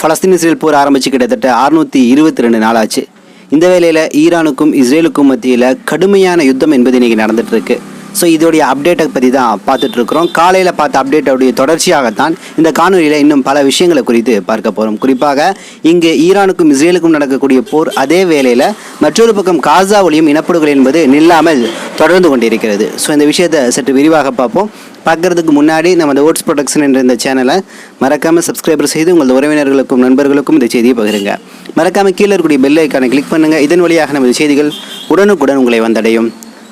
Palestine Israel போர் ஆரம்பித்து கிட்டத்தட்ட அறுநூற்றி இருபத்தி ரெண்டு நாளாச்சு. இந்த வேளையில் ஈரானுக்கும் இஸ்ரேலுக்கும் மத்தியில் கடுமையான யுத்தம் என்பது இன்னைக்கு நடந்துகிட்ருக்கு ஸோ இதோடைய அப்டேட்டை பற்றி தான் பார்த்துட்டு இருக்கிறோம் காலையில் பார்த்த அப்டேட்டோடைய தொடர்ச்சியாகத்தான் இந்த காணொலியில் இன்னும் பல விஷயங்களை குறித்து பார்க்க போகிறோம் குறிப்பாக இங்கு ஈரானுக்கும் இஸ்ரேலுக்கும் நடக்கக்கூடிய போர் அதே வேளையில் மற்றொரு பக்கம் காசா ஒளியும் இனப்படுகொலை என்பது நில்லாமல் தொடர்ந்து கொண்டிருக்கிறது. ஸோ இந்த விஷயத்தை சற்று விரிவாக பார்ப்போம். பார்க்கறதுக்கு முன்னாடி நம்ம இந்த ஓட்ஸ் ப்ரொடக்ஷன் என்ற இந்த சேனலை மறக்காமல் சப்ஸ்கிரைபர் செய்து உங்கள் உறவினர்களுக்கும் நண்பர்களுக்கும் இந்த செய்தியை பகிருங்க. மறக்காமல் கீழே இருக்கக்கூடிய பெல் ஐக்கானை கிளிக் பண்ணுங்கள் இதன் வழியாக நமது செய்திகள் உடனுக்குடன் உங்களை வந்தடையும்.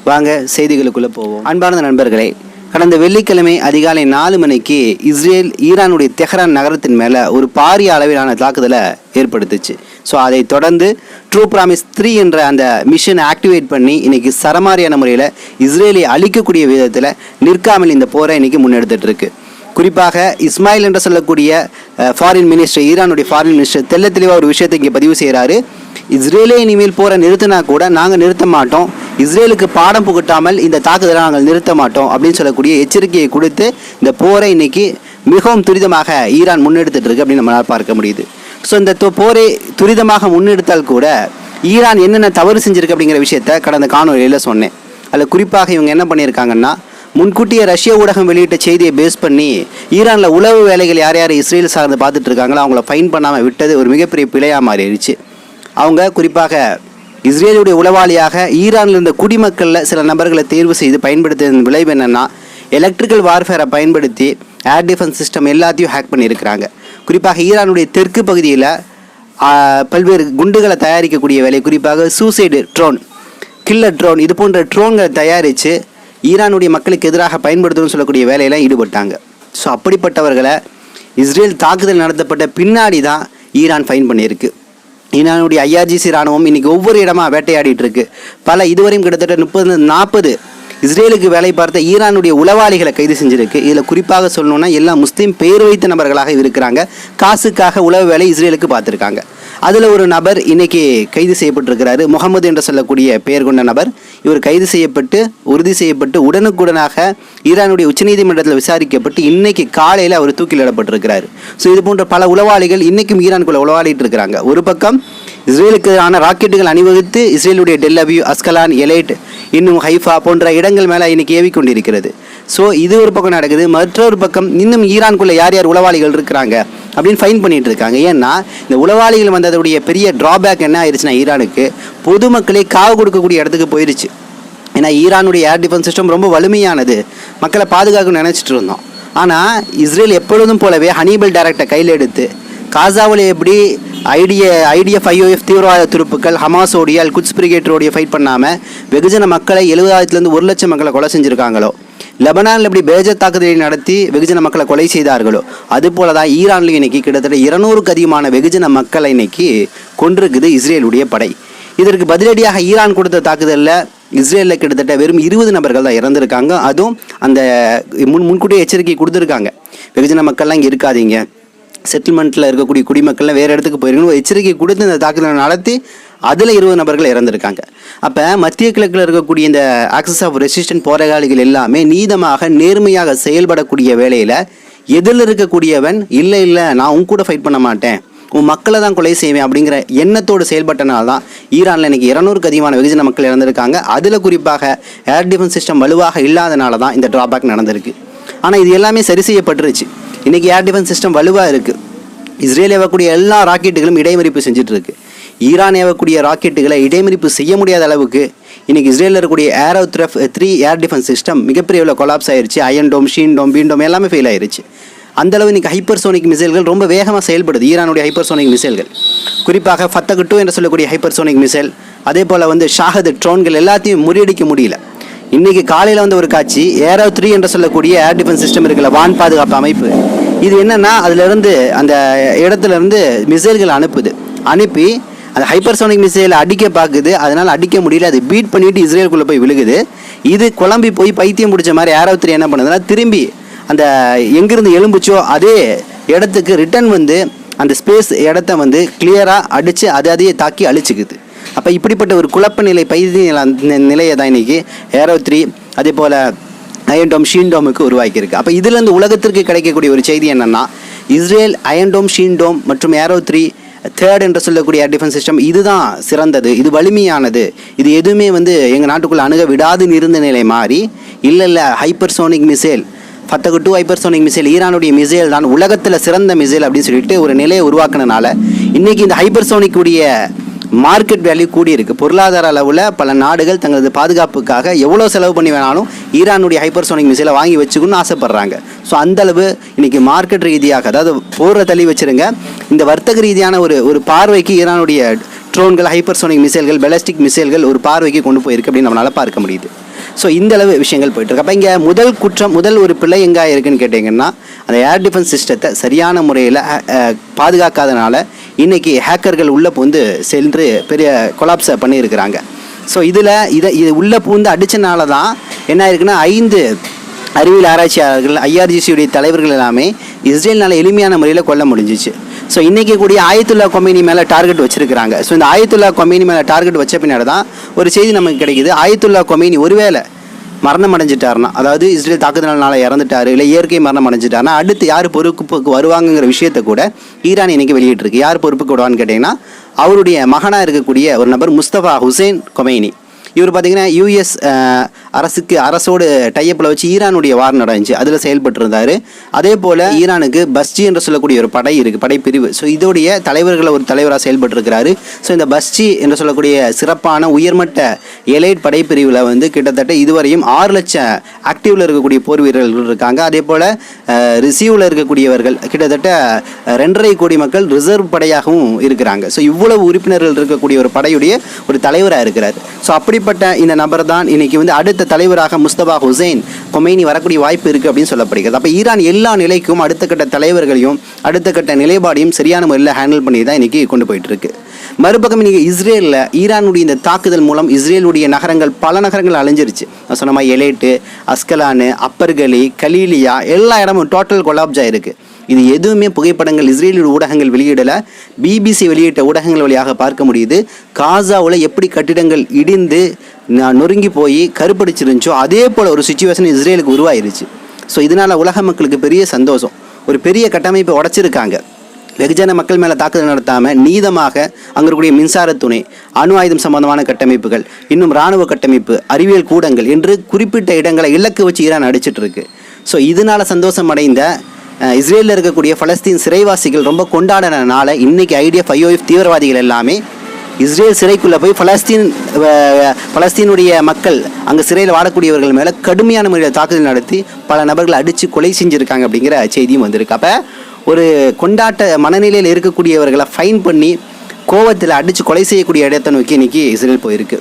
வாங்க செய்திகளுக்குள்ளே போவோம். அன்பார்ந்த நண்பர்களே கடந்த வெள்ளிக்கிழமை அதிகாலை நாலு மணிக்கு இஸ்ரேல் ஈரானுடைய தெஹ்ரான் நகரத்தின் மேலே ஒரு பாரிய அளவிலான தாக்குதலை ஏற்படுத்துச்சு. ஸோ அதை தொடர்ந்து ட்ரூ ப்ராமிஸ் த்ரீ என்ற அந்த மிஷனை ஆக்டிவேட் பண்ணி இன்னைக்கு சரமாரியான முறையில் இஸ்ரேலை அழிக்கக்கூடிய விதத்தில் நிற்காமல் இந்த போரை இன்னைக்கு முன்னெடுத்துட்டு இருக்கு குறிப்பாக இஸ்மாயில் என்று சொல்லக்கூடிய ஃபாரின் மினிஸ்டர் ஈரானுடைய ஃபாரின் மினிஸ்டர் தெல்ல தெளிவாக ஒரு விஷயத்தை இங்கே பதிவு செய்கிறாரு இஸ்ரேலே இனிமேல் போரை நிறுத்தினா கூட நாங்கள் நிறுத்த மாட்டோம். இஸ்ரேலுக்கு பாடம் புகட்டாமல் இந்த தாக்குதலை நாங்கள் நிறுத்த மாட்டோம் அப்படின்னு சொல்லக்கூடிய எச்சரிக்கையை கொடுத்து இந்த போரை இன்னைக்கு மிகவும் துரிதமாக ஈரான் முன்னெடுத்துட்டு இருக்கு அப்படின்னு நம்மளால் பார்க்க முடியுது. ஸோ இந்த போரை துரிதமாக முன்னெடுத்தால் கூட ஈரான் என்னென்ன தவறு செஞ்சிருக்கு அப்படிங்கிற விஷயத்த கடந்த காணொலியில் சொன்னேன். அதில் குறிப்பாக இவங்க என்ன பண்ணியிருக்காங்கன்னா முன்கூட்டியே ரஷ்ய ஊடகம் வெளியிட்ட செய்தியை பேஸ் பண்ணி ஈரானில் உளவு வேலைகள் யார் யார் இஸ்ரேல் சார்ந்து பார்த்துட்டு இருக்காங்களோ அவங்கள ஃபைன் பண்ணாமல் விட்டது ஒரு மிகப்பெரிய பிழையாக மாறிடுச்சு. அவங்க குறிப்பாக இஸ்ரேலுடைய உளவாளியாக ஈரானில் இருந்த குடிமக்களில் சில நபர்களை தேர்வு செய்து பயன்படுத்தியதன் விளைவு என்னென்னா எலக்ட்ரிக்கல் வார்ஃபேரை பயன்படுத்தி ஏர் டிஃபென்ஸ் சிஸ்டம் எல்லாத்தையும் ஹேக் பண்ணியிருக்கிறாங்க. குறிப்பாக ஈரானுடைய தெற்கு பகுதியில் பல்வேறு குண்டுகளை தயாரிக்கக்கூடிய வேலை குறிப்பாக சூசைடு ட்ரோன் கில்லர் ட்ரோன் இது போன்ற ட்ரோன்களை தயாரித்து ஈரானுடைய மக்களுக்கு எதிராக பயன்படுத்தணும்னு சொல்லக்கூடிய வேலையெல்லாம் ஈடுபட்டாங்க. ஸோ அப்படிப்பட்டவர்களை இஸ்ரேல் தாக்குதல் நடத்தப்பட்ட பின்னாடி தான் ஈரான் ஃபைன் பண்ணியிருக்கு. ஈரானுடைய ஐஆர்ஜிசி ராணுவம் இன்னைக்கு ஒவ்வொரு இடமா வேட்டையாடிட்டு இருக்கு. பல இதுவரையும் கிட்டத்தட்ட முப்பது நாற்பது இஸ்ரேலுக்கு வேலை பார்த்த ஈரானுடைய உளவாளிகளை கைது செஞ்சிருக்கு. இதில் குறிப்பாக சொல்லணும்னா எல்லா முஸ்லீம் பெயர் வைத்த நபர்களாக இருக்கிறாங்க. காசுக்காக உளவு வேலை இஸ்ரேலுக்கு பார்த்துருக்காங்க. அதில் ஒரு நபர் இன்னைக்கு கைது செய்யப்பட்டிருக்கிறாரு. முகமது என்று சொல்லக்கூடிய பெயர் கொண்ட நபர். இவர் கைது செய்யப்பட்டு உறுதி செய்யப்பட்டு உடனுக்குடனாக ஈரானுடைய உச்சநீதிமன்றத்தில் விசாரிக்கப்பட்டு இன்னைக்கு காலையில் அவர் தூக்கிலிடப்பட்டிருக்கிறார் ஸோ இது போன்ற பல உளவாளிகள் இன்னைக்கும் ஈரானுக்குள்ள உளவாளிட்டு இருக்கிறாங்க. ஒரு பக்கம் இஸ்ரேலுக்கு ஆன ராக்கெட்டுகள் அணிவகுத்து இஸ்ரேலுடைய டெல்லவியூ அஸ்கலான் எலைட் இன்னும் ஹைஃபா போன்ற இடங்கள் மேலே இன்னைக்கு ஏவி கொண்டிருக்கிறது ஸோ இது ஒரு பக்கம் நடக்குது. மற்றொரு பக்கம் இன்னும் ஈரான்குள்ளே யார் யார் உளவாளிகள் இருக்கிறாங்க? அப்படின்னு ஃபைன் பண்ணிட்டு இருக்காங்க ஏன்னா இந்த உளவாளிகள் வந்ததுடைய பெரிய டிராபேக் என்ன ஆயிடுச்சுன்னா ஈரானுக்கு பொதுமக்களே காவு கொடுக்கக்கூடிய இடத்துக்கு போயிருச்சு. ஏன்னா ஈரானுடைய ஏர் டிஃபென்ஸ் சிஸ்டம் ரொம்ப வலிமையானது. மக்களை பாதுகாக்கணும்னு நினச்சிட்டு இருந்தோம். ஆனால் இஸ்ரேல் எப்பொழுதும் போலவே ஹனீபல் டேரக்டர் கையில் எடுத்து காசாவில் எப்படி ஐடிய ஐடிஎஃப் ஐஓஎஃப் தீவிரவாத துருப்புக்கள் ஹமாஸோடைய அல் குட்ஸ் பிரிகேட்டரோடைய ஃபைட் பண்ணாமல் வெகுஜன மக்களை எழுபதாயிரத்துலேருந்து ஒரு லட்சம் மக்களை கொலை செஞ்சுருக்காங்களோ? லெபனானில் எப்படி பேஜ தாக்குதலை நடத்தி வெகுஜன மக்களை கொலை செய்தார்களோ அதுபோல தான் ஈரான்லையும் இன்னைக்கு கிட்டத்தட்ட இருநூறுக்கு அதிகமான வெகுஜன மக்களை இன்னைக்கு கொண்டிருக்குது இஸ்ரேலுடைய படை. இதற்கு பதிலடியாக ஈரான் கொடுத்த தாக்குதலில் இஸ்ரேலில் கிட்டத்தட்ட வெறும் இருபது நபர்கள் தான் இறந்திருக்காங்க. அதுவும் அந்த முன் முன்கூட்டியே எச்சரிக்கை கொடுத்துருக்காங்க. வெகுஜன மக்கள்லாம் இங்கே இருக்காதீங்க. செட்டில்மெண்ட்டில் இருக்கக்கூடிய குடிமக்கள்லாம் வேறு இடத்துக்கு போயிருக்கணும் எச்சரிக்கை கொடுத்து இந்த தாக்குதலை நடத்தி அதில் இருபது நபர்கள் இறந்துருக்காங்க. அப்போ மத்திய கிழக்கில் இருக்கக்கூடிய இந்த ஆக்சஸ் ஆஃப் ரெசிஸ்டன்ட் போராளிகள் எல்லாமே நீதமாக நேர்மையாக செயல்படக்கூடிய வேலையில் எதில் இருக்கக்கூடியவன் இல்லை இல்லை நான் உன் கூட ஃபைட் பண்ண மாட்டேன். உன் மக்களை தான் கொலை செய்வேன் அப்படிங்கிற எண்ணத்தோடு செயல்பட்டனால தான் ஈரானில் இன்னைக்கு இரநூறுக்கு அதிகமான வெகுஜன மக்கள் இறந்திருக்காங்க. அதில் குறிப்பாக ஏர் டிஃபென்ஸ் சிஸ்டம் வலுவாக இல்லாதனால தான் இந்த ட்ராபேக் நடந்திருக்கு. ஆனால் இது எல்லாமே சரி செய்யப்பட்டுருச்சு. இன்றைக்கி ஏர் டிஃபென்ஸ் சிஸ்டம் வலுவாக இருக்குது இஸ்ரேல் ஏவக்கூடிய எல்லா ராக்கெட்டுகளும் இடைமறிப்பு செஞ்சுட்டு இருக்கு ஈரான் ஏவக்கூடிய ராக்கெட்டுகளை இடைமறிப்பு செய்ய முடியாத அளவுக்கு இன்றைக்கி இஸ்ரேலில் இருக்கக்கூடிய ஏரோ த்ரெஃப் த்ரீ ஏர் டிஃபென்ஸ் சிஸ்டம் மிகப்பெரிய அளவில் கொலாப்ஸ் ஆயிருச்சு. அயன் டோம் ஷீன் டோம் பீன் டோம் எல்லாமே ஃபெயில் ஆயிருச்சு. அந்த இன்றைக்கி ஹைப்பர்சோனிக் மிசைல்கள் ரொம்ப வேகமாக செயல்படுது. ஈரானுடைய ஹைப்பர்சோனிக் மிசைல்கள் குறிப்பாக ஃபத்தகு டூ என்று சொல்லக்கூடிய ஹைப்பர்சோனிக் மிசைல் அதே போல் வந்து ஷாஹத் ட்ரோன்கள் எல்லாத்தையும் முறியடிக்க முடியல. இன்னைக்கு காலையில் வந்து ஒரு காட்சி ஏரோ த்ரீ என்று சொல்லக்கூடிய ஏர் டிஃபென்ஸ் சிஸ்டம் இருக்குல்ல வான் பாதுகாப்பு அமைப்பு. இது என்னென்னா அதிலிருந்து அந்த இடத்துலேருந்து மிசைல்கள் அனுப்புது. அனுப்பி அந்த ஹைப்பர்சோனிக் மிசைல் அடிக்க பார்க்குது அதனால் அடிக்க முடியல. அது பீட் பண்ணிட்டு இஸ்ரேலுக்குள்ளே போய் விழுகுது. இது குழம்பி போய் பைத்தியம் பிடிச்ச மாதிரி ஏரோ த்ரீ என்ன பண்ணுதுன்னா திரும்பி அந்த எங்கிருந்து எலும்புச்சோ அதே இடத்துக்கு ரிட்டர்ன் வந்து அந்த ஸ்பேஸ் இடத்த வந்து கிளியராக அடித்து அதை அதையே தாக்கி அழிச்சுக்குது. அப்போ இப்படிப்பட்ட ஒரு குழப்ப நிலை பைத்திய நில- நிலையை தான் இன்னைக்கு ஏரோ த்ரீ அதே போல் அயன்டோம் ஷீன்டோமுக்கு உருவாக்கியிருக்கு. அப்போ இதுலேருந்து உலகத்திற்கு கிடைக்கக்கூடிய ஒரு செய்தி என்னென்னா இஸ்ரேல் அயன்டோம் ஷீன்டோம் மற்றும் ஏரோ த்ரீ தேர்ட் என்று சொல்லக்கூடிய ஏர் டிஃபென்ஸ் சிஸ்டம் இதுதான் சிறந்தது இது வலிமையானது. இது எதுவுமே வந்து எங்கள் நாட்டுக்குள்ளே அணுக விடாதுன்னு இருந்த நிலை மாறி இல்லை இல்லை hypersonic missile Fattah two hypersonic missile ஈரானுடைய மிசைல் தான் உலகத்தில் சிறந்த மிசைல் அப்படின்னு சொல்லிட்டு ஒரு நிலையை உருவாக்குனனால இன்றைக்கி இந்த ஹைப்பர்சோனிக்குடைய மார்க்கெட் வேல்யூ கூடியிருக்கு. பொருளாதார அளவில் பல நாடுகள் தங்களது பாதுகாப்புக்காக எவ்வளோ செலவு பண்ணி வேணாலும் ஈரானுடைய ஹைப்பர்சோனிக் மிசைலை வாங்கி வச்சுக்கணும்னு ஆசைப்பட்றாங்க. ஸோ அந்தளவு இன்றைக்கி மார்க்கெட் ரீதியாக அதாவது போரை தள்ளி வச்சிருங்க. இந்த வர்த்தக ரீதியான ஒரு ஒரு பார்வைக்கு ஈரானுடைய ட்ரோன்கள் ஹைப்பர்சோனிக் மிசைல்கள் பெலஸ்டிக் மிசைல்கள் ஒரு பார்வைக்கு கொண்டு போயிருக்கு அப்படின்னு நம்மளால் பார்க்க முடியுது. ஸோ இந்த அளவு விஷயங்கள் போயிட்டுருக்கு. அப்போ இங்கே முதல் குற்றம் முதல் ஒரு பிள்ளை எங்கே இருக்குன்னு கேட்டிங்கன்னா அந்த ஏர் டிஃபென்ஸ் சிஸ்டத்தை சரியான முறையில் பாதுகாக்காதனால இன்னைக்கு ஹேக்கர்கள் உள்ளே வந்து சென்று பெரிய கொலாப்ஸை பண்ணியிருக்கிறாங்க. ஸோ இதில் இதை இது உள்ளே பூந்து அடித்தனால தான் என்ன ஆயிருக்குன்னா ஐந்து அறிவியல் ஆராய்ச்சியாளர்கள் ஐஆர்ஜிசியுடைய தலைவர்கள் எல்லாமே இஸ்ரேல்னால் எளிமையான முறையில் கொல்ல முடிஞ்சிச்சு. ஸோ இன்றைக்கி கூடிய ஆயத்துல்லா கொமினி மேலே டார்கெட் வச்சுருக்கிறாங்க. ஸோ இந்த ஆயத்துல்லா கொமினி மேலே டார்கெட் வச்ச பின்னாடி தான் ஒரு செய்தி நமக்கு கிடைக்குது. ஆயத்துல்லா கொமினி ஒருவேளை மரணம் அடைஞ்சிட்டாருன்னா அதாவது இஸ்ரேல் தாக்குதல்னால இறந்துட்டாரு இல்லை இயற்கை மரணம் அடைஞ்சிட்டாருன்னா அடுத்து யார் பொறுப்புக்கு வருவாங்கங்கிற விஷயத்தை கூட ஈரான் இன்னைக்கு வெளியிட்டிருக்கு. யார் பொறுப்புக்கு விடுவான்னு கேட்டிங்கன்னா அவருடைய மகனாக இருக்கக்கூடிய ஒரு நபர் முஸ்தபா ஹுசைன் கொமைனி இவர் பார்த்திங்கன்னா யூஎஸ் அரசுக்கு அரசோடு டையப்பில் வச்சு ஈரானுடைய வார் நடந்துச்சு. அதில் செயல்பட்டிருந்தார். அதே போல் ஈரானுக்கு பஸ்ஜி என்று சொல்லக்கூடிய ஒரு படை இருக்குது படைப்பிரிவு. ஸோ இதோடைய தலைவர்களை ஒரு தலைவராக செயல்பட்டிருக்கிறாரு. ஸோ இந்த பஸ்ஜி என்று சொல்லக்கூடிய சிறப்பான உயர்மட்ட எலைட் படைப்பிரிவில் வந்து கிட்டத்தட்ட இதுவரையும் ஆறு லட்சம் ஆக்டிவில் இருக்கக்கூடிய போர் வீரர்கள் இருக்காங்க. அதே போல் ரிசீவில் இருக்கக்கூடியவர்கள் கிட்டத்தட்ட ரெண்டரை கோடி மக்கள் ரிசர்வ் படையாகவும் இருக்கிறாங்க. ஸோ இவ்வளவு உறுப்பினர்கள் இருக்கக்கூடிய ஒரு படையுடைய ஒரு தலைவராக இருக்கிறார். ஸோ அப்படிப்பட்ட இந்த நபர் தான் இன்னைக்கு வந்து அடுத்த தலைவராக முஸ்தபா ஹுசைன் கொமைனி வரக்கூடிய வாய்ப்பு இருக்குது அப்படின்னு சொல்லப்படுகிறது. அப்போ ஈரான் எல்லா நிலைக்கும் அடுத்த கட்ட தலைவர்களையும் அடுத்த கட்ட நிலைப்பாடையும் சரியான முறையில் ஹேண்டில் பண்ணி தான் இன்றைக்கி கொண்டு போயிட்டுருக்கு மறுபக்கம் இன்றைக்கி இஸ்ரேலில் ஈரானுடைய இந்த தாக்குதல் மூலம் இஸ்ரேலுடைய நகரங்கள் பல நகரங்கள் அழிஞ்சிருச்சு. நான் சொன்ன மாதிரி எலேட்டு அஸ்கலானு அப்பர்கலி கலீலியா எல்லா இடமும் டோட்டல் கொலாப்ஸ் ஆயிருக்கு. இது எதுவுமே புகைப்படங்கள் இஸ்ரேலிய ஊடகங்கள் வெளியிடலை. பிபிசி வெளியிட்ட ஊடகங்கள் வழியாக பார்க்க முடியுது. காசாவில் எப்படி கட்டிடங்கள் இடிந்து நொறுங்கி போய் கருப்படிச்சிருந்துச்சோ அதே போல் ஒரு சுச்சுவேஷன் இஸ்ரேலுக்கு உருவாயிருச்சு. ஸோ இதனால் உலக மக்களுக்கு பெரிய சந்தோஷம். ஒரு பெரிய கட்டமைப்பை உடைச்சிருக்காங்க. வெகுஜன மக்கள் மேலே தாக்குதல் நடத்தாமல் நீதமாக அங்கே இருக்கக்கூடிய மின்சார துணை அணு ஆயுதம் சம்பந்தமான கட்டமைப்புகள் இன்னும் இராணுவ கட்டமைப்பு அறிவியல் கூடங்கள் என்று குறிப்பிட்ட இடங்களை இலக்கு வச்சு ஈரான் அடிச்சிட்டு இருக்கு ஸோ இதனால் சந்தோஷம் அடைந்த இஸ்ரேலில் இருக்கக்கூடிய பலஸ்தீன் சிறைவாசிகள் ரொம்ப கொண்டாடினால இன்றைக்கி ஐடிஎஃப் ஐஓஎஃப் தீவிரவாதிகள் எல்லாமே இஸ்ரேல் சிறைக்குள்ளே போய் பலஸ்தீன் பலஸ்தீனுடைய மக்கள் அங்கே சிறையில் வாடக்கூடியவர்கள் மேலே கடுமையான முறையில் தாக்குதல் நடத்தி பல நபர்களை அடித்து கொலை செஞ்சுருக்காங்க அப்படிங்கிற செய்தியும் வந்திருக்கு. அப்போ ஒரு கொண்டாட்ட மனநிலையில் இருக்கக்கூடியவர்களை ஃபைன் பண்ணி கோவத்தில் அடித்து கொலை செய்யக்கூடிய இடத்தை நோக்கி இன்றைக்கி இஸ்ரேல் போயிருக்கு.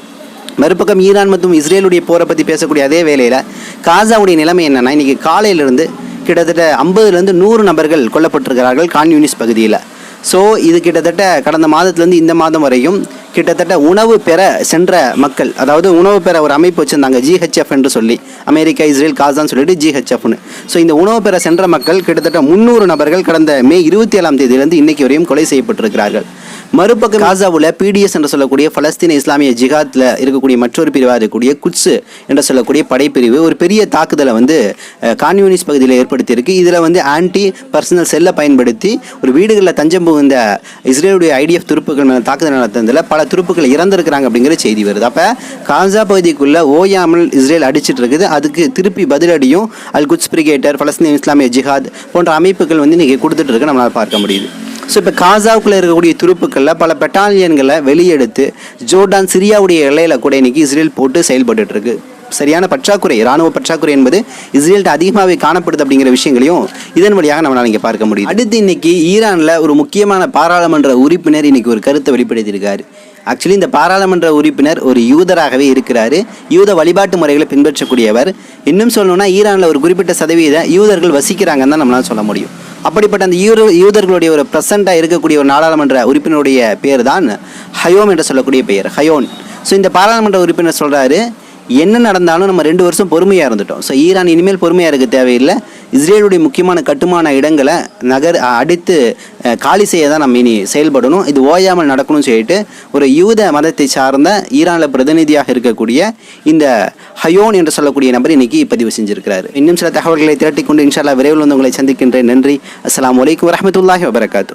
மறுபக்கம் ஈரான் மற்றும் இஸ்ரேலுடைய போரை பற்றி பேசக்கூடிய அதே வேளையில் காசாவுடைய நிலைமை என்னென்னா இன்னைக்கு காலையிலிருந்து கிட்டத்தட்ட ஐம்பதுலேருந்து நூறு நபர்கள் கொல்லப்பட்டிருக்கிறார்கள் கான்யூனிஸ்ட் பகுதியில். ஸோ இது கிட்டத்தட்ட கடந்த மாதத்துலேருந்து இந்த மாதம் வரையும் கிட்டத்தட்ட உணவு பெற சென்ற மக்கள் அதாவது உணவு பெற ஒரு அமைப்பு வச்சுருந்தாங்க ஜிஹெச்எஃப் என்று சொல்லி. அமெரிக்கா இஸ்ரேல் காசான்னு சொல்லிட்டு ஜிஹெச்எஃப்னு ஸோ இந்த உணவு பெற சென்ற மக்கள் கிட்டத்தட்ட முந்நூறு நபர்கள் கடந்த மே இருபத்தி ஏழாம் தேதியிலிருந்து இன்னைக்கு வரையும் கொலை செய்யப்பட்டிருக்கிறார்கள். மறுபக்கம் காசாவில் பிடிஎஸ் என்று சொல்லக்கூடிய பலஸ்தீன இஸ்லாமிய ஜிஹாத்தில் இருக்கக்கூடிய மற்றொரு பிரிவாக இருக்கக்கூடிய குட்ஸு என்று சொல்லக்கூடிய படைப்பிரிவு ஒரு பெரிய தாக்குதலை வந்து கான்யூனிஸ்ட் கான்யூனிஸ் பகுதியில் ஏற்படுத்தியிருக்கு. இதில் வந்து ஆன்டி பர்சனல் செல்லை பயன்படுத்தி ஒரு வீடுகளில் தஞ்சம் புகுந்த இஸ்ரேலுடைய ஐடிஎஃப் துருப்புகள் மேலே தாக்குதல் நடத்துனதில் பல துருப்புகள் இறந்துருக்கிறாங்க அப்படிங்கிற செய்தி வருது. அப்போ காசா பகுதிக்குள்ளே ஓயாமல் இஸ்ரேல் அடிச்சிட்டு இருக்குது அதுக்கு திருப்பி பதிலடியும் அல் குட்ஸ் பிரிகேட்டர் பலஸ்தீன் இஸ்லாமிய ஜிஹாத் போன்ற அமைப்புகள் வந்து இன்றைக்கி கொடுத்துட்டு இருக்கு நம்மளால் பார்க்க முடியுது. ஸோ இப்போ காசாவுக்குள்ளே இருக்கக்கூடிய துருப்புக்களில் பல பெட்டாலியன்களை வெளியெடுத்து ஜோர்டான் சிரியாவுடைய எல்லையில் கூட இன்னைக்கு இஸ்ரேல் போட்டு செயல்பட்டு இருக்கு சரியான பற்றாக்குறை இராணுவ பற்றாக்குறை என்பது இஸ்ரேல்கிட்ட அதிகமாகவே காணப்படுது அப்படிங்கிற விஷயங்களையும் இதன் வழியாக நம்மளால் இங்கே பார்க்க முடியும் அடுத்து இன்னைக்கு ஈரானில் ஒரு முக்கியமான பாராளுமன்ற உறுப்பினர் இன்னைக்கு ஒரு கருத்தை வெளிப்படுத்தியிருக்காரு. ஆக்சுவலி இந்த பாராளுமன்ற உறுப்பினர் ஒரு யூதராகவே இருக்கிறாரு. யூத வழிபாட்டு முறைகளை பின்பற்றக்கூடியவர். இன்னும் சொல்லணும்னா ஈரானில் ஒரு குறிப்பிட்ட சதவீத யூதர்கள் வசிக்கிறாங்கன்னு தான் நம்மளால் சொல்ல முடியும். அப்படிப்பட்ட அந்த யூர யூதர்களுடைய ஒரு ப்ரெசண்ட்டாக இருக்கக்கூடிய ஒரு நாடாளுமன்ற உறுப்பினருடைய பேர் தான் ஹயோம் என்று சொல்லக்கூடிய பெயர். ஹயோன். ஸோ இந்த பாராளுமன்ற உறுப்பினர் சொல்கிறாரு என்ன நடந்தாலும் நம்ம ரெண்டு வருஷம் பொறுமையாக இருந்துட்டோம். ஸோ ஈரான் இனிமேல் பொறுமையாக இருக்க தேவையில்லை. இஸ்ரேலுடைய முக்கியமான கட்டுமான இடங்களை நகர் அடித்து காலி செய்ய தான் நம்ம இனி செயல்படணும். இது ஓயாமல் நடக்கணும்னு சொல்லிட்டு ஒரு யூத மதத்தை சார்ந்த ஈரானில் பிரதிநிதியாக இருக்கக்கூடிய இந்த ஹயோன் என்று சொல்லக்கூடிய நபர் இன்னைக்கு பதிவு செஞ்சிருக்கிறார். இன்னும் சில தகவல்களை திரட்டிக்கொண்டு இன்ஷால்லா விரைவில் வந்து உங்களை சந்திக்கின்றேன். நன்றி. அஸ்லாம் வலைக்கம் வரமத்துல்லாஹி வபரகாத்து.